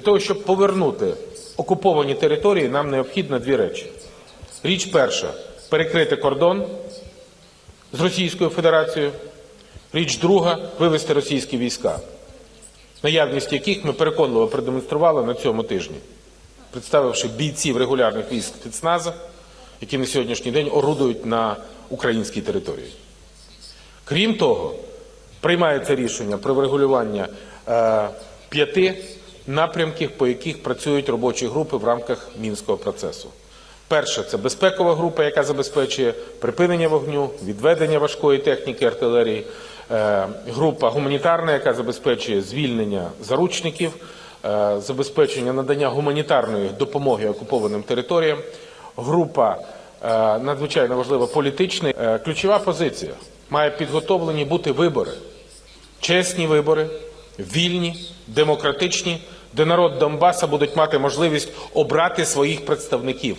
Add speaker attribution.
Speaker 1: того, щоб повернути окуповані території, нам необхідно дві речі. Річ перша перекрити кордон з Російською Федерацією. Річ друга вивести російські війська, наявність яких ми переконливо продемонстрували на цьому тижні, представивши бійців регулярних військ спецназа, які на сьогоднішній день орудують на українській території. Крім того, приймається рішення про врегулювання е, п'яти напрямків, по яких працюють робочі групи в рамках мінського процесу. Перше це безпекова група, яка забезпечує припинення вогню, відведення важкої техніки артилерії. Е, група гуманітарна, яка забезпечує звільнення заручників, е, забезпечення надання гуманітарної допомоги окупованим територіям. Група е, надзвичайно важлива політична. Ключова позиція має підготовлені бути вибори чесні вибори, вільні, демократичні, де народ Донбаса будуть мати можливість обрати своїх представників.